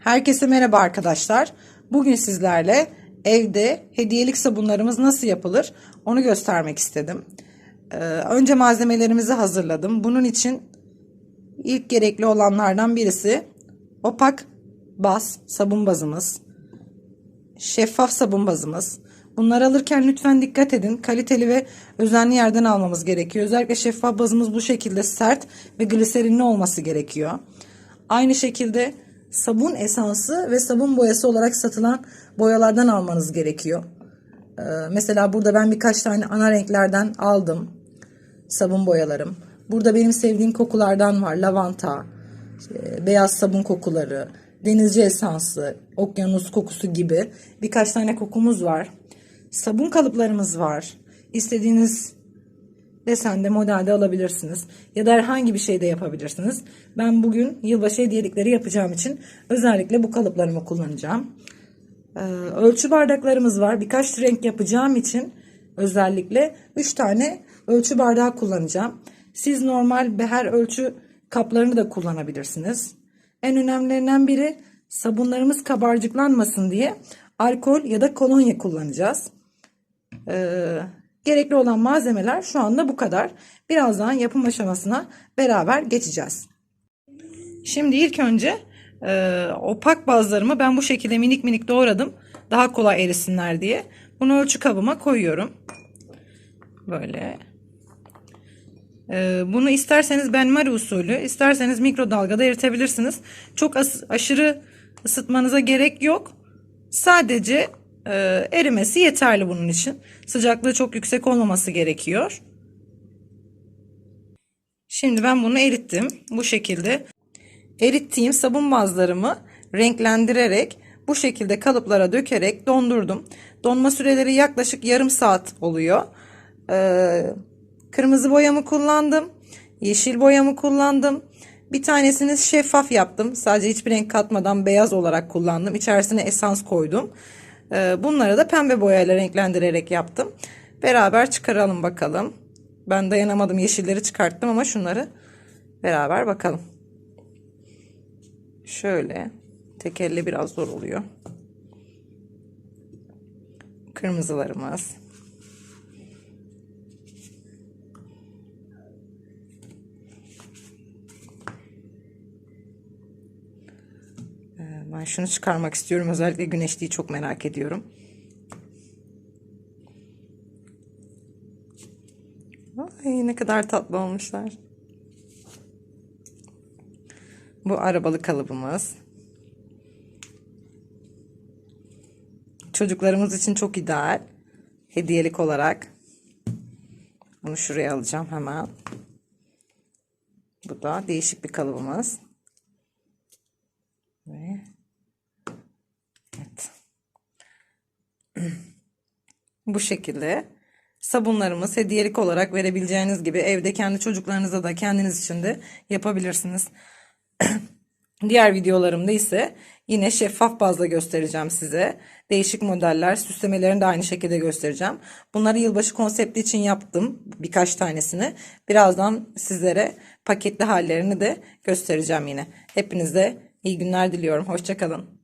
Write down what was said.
Herkese merhaba arkadaşlar. Bugün sizlerle evde hediyelik sabunlarımız nasıl yapılır onu göstermek istedim. Ee, önce malzemelerimizi hazırladım. Bunun için ilk gerekli olanlardan birisi opak baz sabun bazımız, şeffaf sabun bazımız. Bunları alırken lütfen dikkat edin. Kaliteli ve özenli yerden almamız gerekiyor. Özellikle şeffaf bazımız bu şekilde sert ve gliserinli olması gerekiyor. Aynı şekilde sabun esansı ve sabun boyası olarak satılan boyalardan almanız gerekiyor. Ee, mesela burada ben birkaç tane ana renklerden aldım sabun boyalarım. Burada benim sevdiğim kokulardan var. Lavanta, e, beyaz sabun kokuları, denizci esansı, okyanus kokusu gibi birkaç tane kokumuz var. Sabun kalıplarımız var. İstediğiniz desende modelde alabilirsiniz. Ya da herhangi bir şey de yapabilirsiniz. Ben bugün yılbaşı hediyelikleri yapacağım için özellikle bu kalıplarımı kullanacağım. Ee, ölçü bardaklarımız var. Birkaç renk yapacağım için özellikle 3 tane ölçü bardağı kullanacağım. Siz normal beher ölçü kaplarını da kullanabilirsiniz. En önemlilerinden biri sabunlarımız kabarcıklanmasın diye alkol ya da kolonya kullanacağız. Ee, gerekli olan malzemeler şu anda bu kadar. Birazdan yapım aşamasına beraber geçeceğiz. Şimdi ilk önce e, opak bazlarımı ben bu şekilde minik minik doğradım. Daha kolay erisinler diye. Bunu ölçü kabıma koyuyorum. Böyle. E, bunu isterseniz benmari usulü, isterseniz mikrodalgada eritebilirsiniz. Çok aşırı ısıtmanıza gerek yok. Sadece e, erimesi yeterli bunun için. Sıcaklığı çok yüksek olmaması gerekiyor. Şimdi ben bunu erittim. Bu şekilde erittiğim sabun bazlarımı renklendirerek bu şekilde kalıplara dökerek dondurdum. Donma süreleri yaklaşık yarım saat oluyor. Ee, kırmızı boyamı kullandım. Yeşil boyamı kullandım. Bir tanesini şeffaf yaptım. Sadece hiçbir renk katmadan beyaz olarak kullandım. İçerisine esans koydum. Ee, bunları da pembe boyayla renklendirerek yaptım. Beraber çıkaralım bakalım. Ben dayanamadım yeşilleri çıkarttım ama şunları beraber bakalım. Şöyle tek elle biraz zor oluyor. Kırmızılarımız. Ben şunu çıkarmak istiyorum. Özellikle güneşliği çok merak ediyorum. Ay ne kadar tatlı olmuşlar. Bu arabalı kalıbımız. Çocuklarımız için çok ideal. Hediyelik olarak. Bunu şuraya alacağım hemen. Bu da değişik bir kalıbımız. Bu şekilde sabunlarımız hediyelik olarak verebileceğiniz gibi evde kendi çocuklarınıza da kendiniz için de yapabilirsiniz. Diğer videolarımda ise yine şeffaf bazla göstereceğim size. Değişik modeller, süslemelerini de aynı şekilde göstereceğim. Bunları yılbaşı konsepti için yaptım birkaç tanesini. Birazdan sizlere paketli hallerini de göstereceğim yine. Hepinize iyi günler diliyorum. Hoşçakalın.